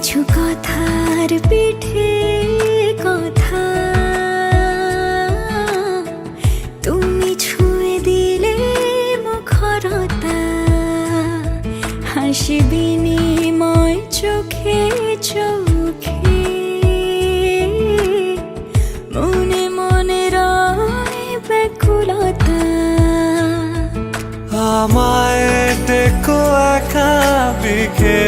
কিছু কথার পিঠে কথা। তুমি ছুঁয়ে দিলে মুখরতা, হাসি চোখে চোখে। মনে মনে রয় ব্যাকুলতা। আমায় ডেকো একা বিকেলে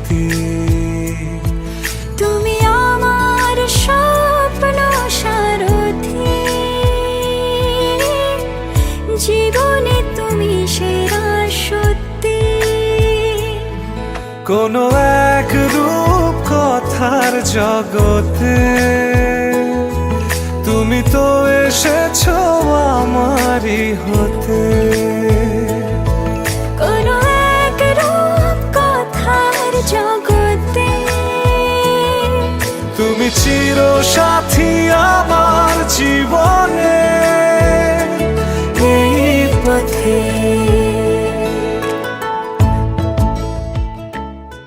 কোনো এক রূপ কথার জগতে। তুমি তো এসেছ আমারই হতে। কথার তুমি চির সাথী আমার জীবনে। এই পথে